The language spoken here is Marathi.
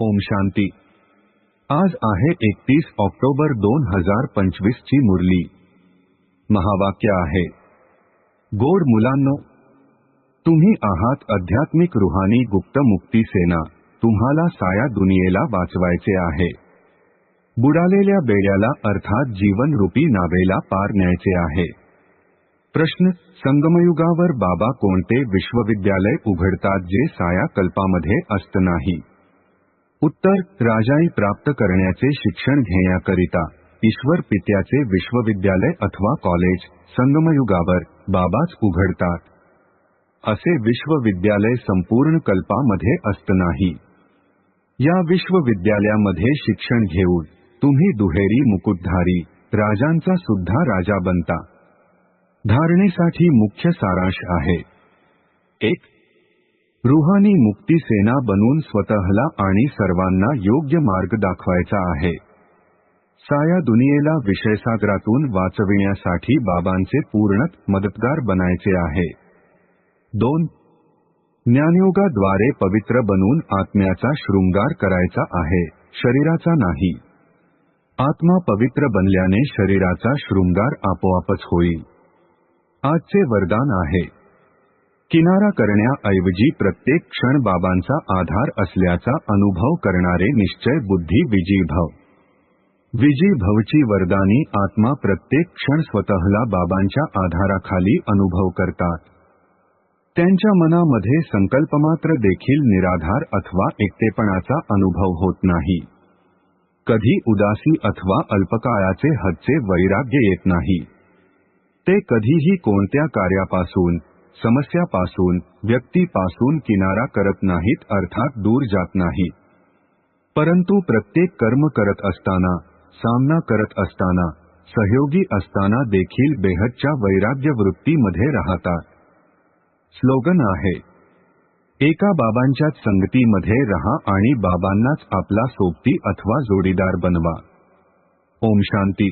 ओम शांती। आज आहे एकतीस ऑक्टोबर दोन हजार पंचवीस ची मुरली. महावाक्य आहे गोड मुलांनो तुम्ही आहात आध्यात्मिक रुहानी गुप्त मुक्ती सेना. तुम्हाला साया दुनियेला वाचवायचे आहे. बुडालेल्या बेड्याला अर्थात जीवनरूपी नावेला पार न्यायचे आहे. प्रश्न संगमयुगावर बाबा कोणते विश्वविद्यालय उघडतात जे साया कल्पामध्ये असत नाही? उत्तर राजाई प्राप्त करण्याचे शिक्षण घेण्याकरिता ईश्वर पित्याचे विश्वविद्यालय अथवा कॉलेज संगमयुगावर बाबाच उघडतात. असे विश्वविद्यालय संपूर्ण कल्पामध्ये असत नाही या विश्वविद्यालयामध्ये शिक्षण घेऊन तुम्ही दुहेरी मुकुटधारी राजांचा सुद्धा राजा बनता. धारणेसाठी मुख्य सारांश आहे. एक रुहानी मुक्ती सेना बनून स्वतःला आणि सर्वांना योग्य मार्ग दाखवायचा आहे. साया दुनियेला विषयसागरातून वाचविण्यासाठी बाबांचे पूर्णत मदतगार बनायचे आहे. दोन ज्ञानयोगाद्वारे पवित्र बनून आत्म्याचा शृंगार करायचा आहे शरीराचा नाही. आत्मा पवित्र बनल्याने शरीराचा शृंगार आपोआपच होईल. आजचे वरदान आहे. किनारा करण्याऐवजी प्रत्येक क्षण बाबांचा आधार असल्याचा अनुभव करणारे निश्चय बुद्धी विजीभव विजीभवची वरदानी आत्मा प्रत्येक क्षण स्वतःला बाबांच्या आधाराखाली अनुभव करतात. त्यांच्या मनामध्ये संकल्पमात्र देखील निराधार अथवा एकटेपणाचा अनुभव होत नाही. कधी उदासी अथवा अल्पकाळाचे हदचे वैराग्य येत नाही. ते कधीही कोणत्या कार्यापासून समस्यापासून व्यक्तीपासून किनारा करत नाहीत अर्थात दूर जात नाही. परंतु प्रत्येक कर्म करत असताना सामना करत असताना सहयोगी असताना देखील बेहदच्या वैराग्य वृत्तीमध्ये राहतात स्लोगन आहे एका बाबांच्याच संगतीमध्ये रहा आणि बाबांनाच आपला सोबती अथवा जोडीदार बनवा. ओम शांती.